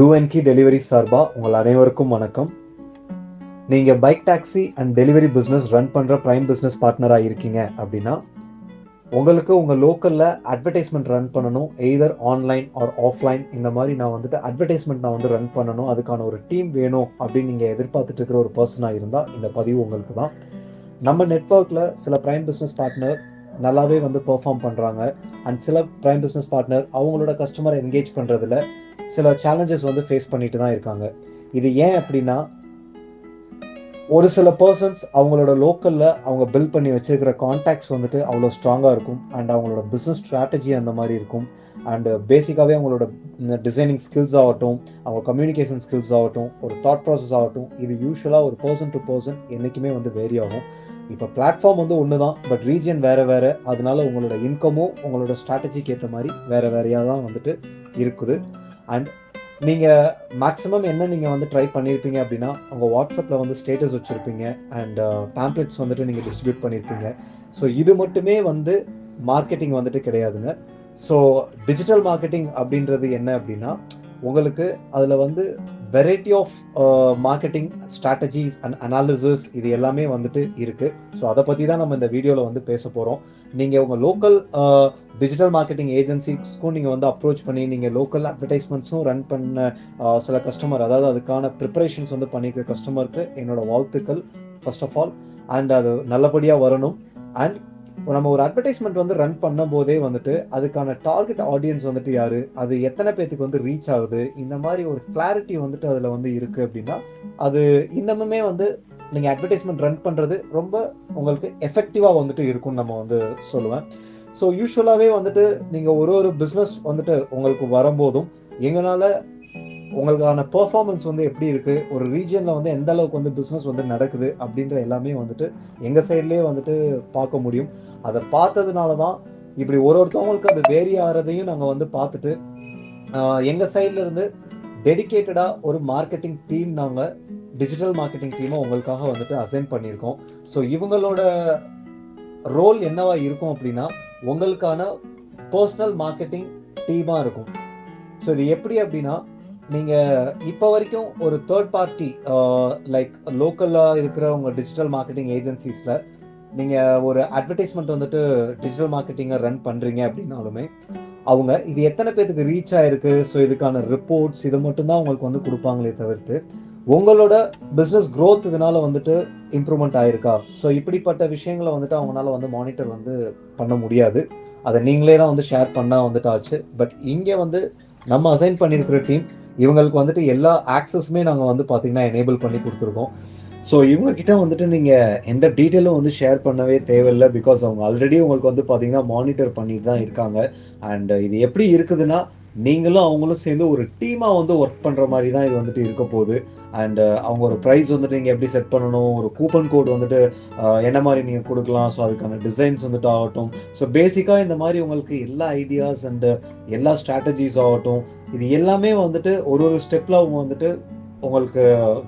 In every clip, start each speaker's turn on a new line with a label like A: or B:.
A: Two and Ki delivery சார்பாக உங்கள் அனைவருக்கும் வணக்கம். நீங்கள் bike taxi and delivery business run பண்ணுற ப்ரைம் பிஸ்னஸ் பார்ட்னராக இருக்கீங்க அப்படின்னா உங்களுக்கு உங்கள் லோக்கலில் அட்வர்டைஸ்மெண்ட் ரன் பண்ணணும். எய்தர் ஆன்லைன் ஆர் ஆஃப்லைன் இந்த மாதிரி நான் வந்துட்டு அட்வர்டைஸ்மெண்ட் நான் வந்து ரன் பண்ணணும். அதுக்கான ஒரு டீம் வேணும் அப்படின்னு நீங்கள் எதிர்பார்த்துட்டு இருக்கிற ஒரு பர்சனாக இருந்தால் இந்த பதிவு உங்களுக்கு தான். நம்ம நெட்ஒர்க்கில் சில ப்ரைம் பிஸ்னஸ் பார்ட்னர் நல்லாவே வந்து பெர்ஃபார்ம் பண்ணுறாங்க அண்ட் சில ப்ரைம் பிஸ்னஸ் பார்ட்னர் அவங்களோட கஸ்டமரை என்கேஜ் பண்ணுறதுல சில சேலஞ்சஸ் வந்து ஃபேஸ் பண்ணிட்டு தான் இருக்காங்க. இது ஏன் அப்படின்னா ஒரு சில பர்சன்ஸ் அவங்களோட லோக்கலில் அவங்க பில்ட் பண்ணி வச்சிருக்கிற கான்டாக்ட்ஸ் வந்துட்டு அவ்வளோ ஸ்ட்ராங்காக இருக்கும். அண்ட் அவங்களோட பிஸ்னஸ் ஸ்ட்ராட்டஜி அந்த மாதிரி இருக்கும். அண்ட் பேசிக்காகவே அவங்களோட டிசைனிங் ஸ்கில்ஸ் ஆகட்டும் அவங்க கம்யூனிகேஷன் ஸ்கில்ஸ் ஆகட்டும் ஒரு தாட் ப்ராசஸ் ஆகட்டும் இது யூஸ்வலாக ஒரு பர்சன் டு பர்சன் என்றைக்குமே வந்து வேரி ஆகும். இப்போ பிளாட்ஃபார்ம் வந்து ஒன்று தான் பட் ரீஜியன் வேறு வேறு அதனால உங்களோட இன்கமும் உங்களோட ஸ்ட்ராட்டஜிக்கு ஏற்ற மாதிரி வேற வேறையாக தான் வந்துட்டு இருக்குது. அண்ட் நீங்கள் மேக்ஸிமம் என்ன நீங்கள் வந்து ட்ரை பண்ணியிருப்பீங்க அப்படின்னா உங்கள் வாட்ஸ்அப்பில் வந்து ஸ்டேட்டஸ் வச்சுருப்பீங்க அண்ட் பேம்ப்ளெட்ஸ் வந்துட்டு நீங்கள் டிஸ்ட்ரிபியூட் பண்ணியிருப்பீங்க ஸோ இது மட்டுமே வந்து மார்க்கெட்டிங் வந்துட்டு கிடையாதுங்க. ஸோ டிஜிட்டல் மார்க்கெட்டிங் அப்படின்றது என்ன அப்படின்னா உங்களுக்கு அதில் வந்து variety of marketing strategies and analysis இது எல்லாமே வந்துட்டு இருக்கு. ஸோ அதை பற்றி தான் நம்ம இந்த வீடியோவில் வந்து பேச போகிறோம் நீங்கள் உங்கள் லோக்கல் டிஜிட்டல் uh, மார்க்கெட்டிங் ஏஜென்சிஸ்க்கும் நீங்கள் வந்து அப்ரோச் பண்ணி நீங்கள் லோக்கல் அட்வர்டைஸ்மெண்ட்ஸும் ரன் பண்ண uh, சில கஸ்டமர் அதாவது அதுக்கான ப்ரிப்பரேஷன்ஸ் வந்து பண்ணிக்கிற கஸ்டமருக்கு என்னோட வாழ்த்துக்கள் ஃபர்ஸ்ட் ஆஃப் ஆல் அண்ட் அது நல்லபடியாக வரணும். அண்ட் நம்ம ஒரு அட்வர்டைஸ்மெண்ட் வந்து ரன் பண்ணும் போதே வந்துட்டு அதுக்கான டார்கெட் ஆடியன்ஸ் வந்துட்டு யாரு? அது எத்தனை பேத்துக்கு வந்து ரீச் ஆகுது? இந்த மாதிரி ஒரு கிளாரிட்டி வந்துட்டு அதுல வந்து இருக்கு அப்படின்னா அது இன்னமுமே வந்து நீங்க அட்வர்டைஸ்மெண்ட் ரன் பண்றது ரொம்ப உங்களுக்கு எஃபெக்டிவா வந்துட்டு இருக்கும்னு நம்ம வந்து சொல்லுவேன். ஸோ யூஸ்வலாகவே வந்துட்டு நீங்கள் ஒரு ஒரு பிஸ்னஸ் வந்துட்டு உங்களுக்கு வரும்போதும் எங்களால் உங்களுக்கான பெர்ஃபார்மன்ஸ் வந்து எப்படி இருக்கு? ஒரு ரீஜியன்ல வந்து எந்த அளவுக்கு வந்து பிஸ்னஸ் வந்து நடக்குது அப்படின்ற எல்லாமே வந்துட்டு எங்க சைட்லயே வந்துட்டு பார்க்க முடியும். அதை பார்த்ததுனால தான் இப்படி ஒரு ஒருத்தவங்களுக்கு அது வேரி ஆகிறதையும் நாங்கள் வந்து பார்த்துட்டு எங்க சைட்ல இருந்து டெடிக்கேட்டடா ஒரு மார்க்கெட்டிங் டீம் நாங்கள் டிஜிட்டல் மார்க்கெட்டிங் டீமை உங்களுக்காக வந்துட்டு அசைன் பண்ணியிருக்கோம். ஸோ இவங்களோட ரோல் என்னவா இருக்கும் அப்படின்னா உங்களுக்கான பர்சனல் மார்க்கெட்டிங் டீமாக இருக்கும். ஸோ இது எப்படி அப்படின்னா நீங்க இப்போ வரைக்கும் ஒரு தேர்ட் பார்ட்டி லைக் லோக்கல்ல இருக்கிற உங்க டிஜிட்டல் மார்க்கெட்டிங் ஏஜென்சிஸ்ல நீங்க ஒரு அட்வர்டைஸ்மெண்ட் வந்துட்டு டிஜிட்டல் மார்க்கெட்டிங்கை ரன் பண்றீங்க அப்படின்னாலுமே அவங்க இது எத்தனை பேருக்கு ரீச் ஆயிருக்கு? ஸோ இதுக்கான ரிப்போர்ட்ஸ் இது மட்டும்தான் உங்களுக்கு வந்து கொடுப்பாங்களே தவிர்த்து உங்களோட பிஸ்னஸ் க்ரோத் இதனால வந்துட்டு இம்ப்ரூவ்மெண்ட் ஆயிருக்கா? ஸோ இப்படிப்பட்ட விஷயங்களை வந்துட்டு அவங்களால வந்து மானிட்டர் வந்து பண்ண முடியாது. அதை நீங்களே தான் வந்து ஷேர் பண்ணால் வந்துட்டு ஆச்சு பட் இங்கே வந்து நம்ம அசைன் பண்ணியிருக்கிற டீம் இவங்களுக்கு வந்துட்டு எல்லா ஆக்சஸுமே நாங்கள் வந்து பார்த்தீங்கன்னா எனேபிள் பண்ணி கொடுத்துருக்கோம். ஸோ இவங்கக்கிட்ட வந்துட்டு நீங்க எந்த டீட்டெயிலும் வந்து ஷேர் பண்ணவே தேவையில்லை பிகாஸ் அவங்க ஆல்ரெடி உங்களுக்கு வந்து பாத்தீங்கன்னா மானிட்டர் பண்ணிட்டு தான் இருக்காங்க. அண்ட் இது எப்படி இருக்குதுன்னா நீங்களும் அவங்களும் சேர்ந்து ஒரு டீமாக வந்து ஒர்க் பண்ற மாதிரி தான் இது வந்துட்டு இருக்க போகுது. அண்ட் uh, அவங்க ஒரு ப்ரைஸ் வந்துட்டு நீங்கள் எப்படி செட் பண்ணணும்? ஒரு கூப்பன் கோட் வந்துட்டு uh, என்ன மாதிரி நீங்கள் கொடுக்கலாம்? ஸோ அதுக்கான டிசைன்ஸ் வந்துட்டு ஆகட்டும். ஸோ பேசிக்காக இந்த மாதிரி உங்களுக்கு எல்லா ஐடியாஸ் அண்டு uh, எல்லா ஸ்ட்ராட்டஜிஸ் ஆகட்டும். இது எல்லாமே வந்துட்டு ஒரு ஒரு ஸ்டெப்பில் அவங்க வந்துட்டு உங்களுக்கு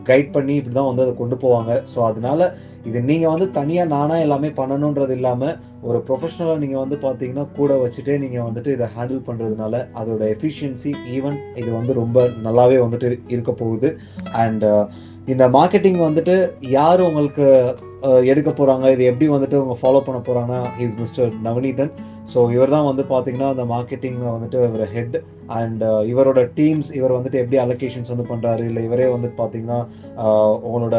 A: கைட் பண்ணி இப்படி தான் வந்து அதை கொண்டு போவாங்க. ஸோ அதனால இது நீங்கள் வந்து தனியாக நானாக எல்லாமே பண்ணணுன்றது இல்லாமல் ஒரு ப்ரொஃபஷனலாக நீங்கள் வந்து பார்த்தீங்கன்னா கூட வச்சுட்டே நீங்கள் வந்துட்டு இதை ஹேண்டில் பண்ணுறதுனால அதோட எஃபிஷியன்சி ஈவன் இது வந்து ரொம்ப நல்லாவே வந்துட்டு இருக்க போகுது. அண்ட் uh, இந்த மார்க்கெட்டிங் வந்துட்டு யார் உங்களுக்கு எடுக்க போகிறாங்க இது எப்படி வந்துட்டு அவங்க ஃபாலோ பண்ண போகிறாங்கன்னா இஸ் மிஸ்டர் நவநீதன் ஸோ இவர் தான் வந்து பார்த்தீங்கன்னா அந்த மார்க்கெட்டிங்கில் வந்துட்டு இவர் ஹெட் அண்ட் இவரோட டீம்ஸ் இவர் வந்துட்டு எப்படி அலோகேஷன்ஸ் வந்து பண்ணுறாரு இல்லை இவரே வந்து பார்த்தீங்கன்னா உங்களோட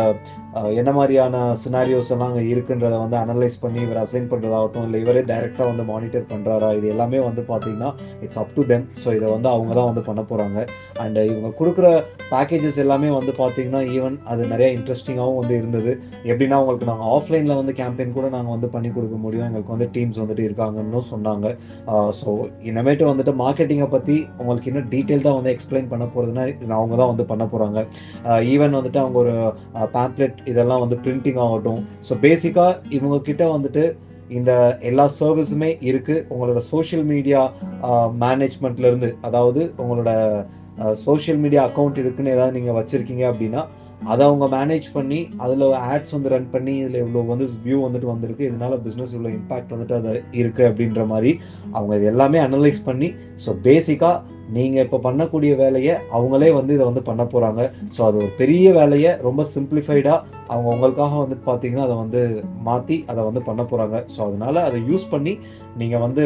A: என்ன மாதிரியான சினாரியோஸ் எல்லாம் அங்கே இருக்குன்றதை வந்து அனலைஸ் பண்ணி இவர் அசைன் பண்ணுறதாகட்டும் இல்லை இவரே டைரெக்டாக வந்து மானிட்டர் பண்ணுறாரா இது எல்லாமே வந்து பார்த்தீங்கன்னா it's up to them so இதை வந்து அவங்க தான் வந்து பண்ண போகிறாங்க அண்ட் இவங்க கொடுக்குற பேக்கேஜஸ் எல்லாமே வந்து பார்த்தீங்கன்னா ஈவன் அது நிறைய இன்ட்ரெஸ்டிங்காகவும் வந்து இருந்தது. எப்படின்னா உங்களுக்கு நாங்கள் ஆஃப்லைனில் வந்து கேம்பெயின் கூட நாங்கள் வந்து பண்ணி கொடுக்க முடியும். எங்களுக்கு வந்து டீம்ஸ் வந்துட்டு இருக்காங்கன்னு சொன்னாங்க. ஸோ இனிமேட்டு வந்துட்டு மார்க்கெட்டிங்கை பற்றி உங்களுக்கு இன்னும் டீட்டெயில்டாக வந்து எக்ஸ்பிளைன் பண்ண போகிறதுனா அவங்க தான் வந்து பண்ண போகிறாங்க ஈவன் வந்துட்டு அவங்க ஒரு பேம்ப்ளெட் இதெல்லாம் வந்து பிரிண்டிங் ஆகட்டும். ஸோ பேசிக்காக இவங்க கிட்ட வந்துட்டு இந்த எல்லா சர்வீஸுமே இருக்கு. உங்களோட சோஷியல் மீடியா மேனேஜ்மெண்ட்ல இருந்து அதாவது உங்களோட சோஷியல் மீடியா அக்கௌண்ட் இதுக்குன்னு ஏதாவது நீங்க வச்சிருக்கீங்க அப்படின்னா அதை அவங்க மேனேஜ் பண்ணி அதில் ஆட்ஸ் வந்து ரன் பண்ணி இதில் இவ்வளோ வந்து வியூ வந்துட்டு வந்திருக்கு. இதனால பிஸ்னஸ் இவ்வளோ இம்பாக்ட் வந்துட்டு அது இருக்குது அப்படின்ற மாதிரி அவங்க இது எல்லாமே அனலைஸ் பண்ணி ஸோ பேசிக்காக நீங்கள் இப்போ பண்ணக்கூடிய வேலையை அவங்களே வந்து இதை வந்து பண்ண போகிறாங்க ஸோ அது ஒரு பெரிய வேலையை ரொம்ப சிம்பிளிஃபைடாக அவங்க உங்களுக்காக வந்து பார்த்தீங்கன்னா அதை வந்து மாற்றி அதை வந்து பண்ண போகிறாங்க ஸோ அதனால அதை யூஸ் பண்ணி நீங்கள் வந்து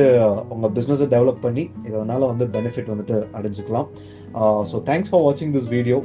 A: உங்கள் பிஸ்னஸை டெவலப் பண்ணி இதனால் வந்து பெனிஃபிட் வந்துட்டு அடைஞ்சுக்கலாம். ஸோ தேங்க்ஸ் ஃபார் வாட்சிங் திஸ் வீடியோ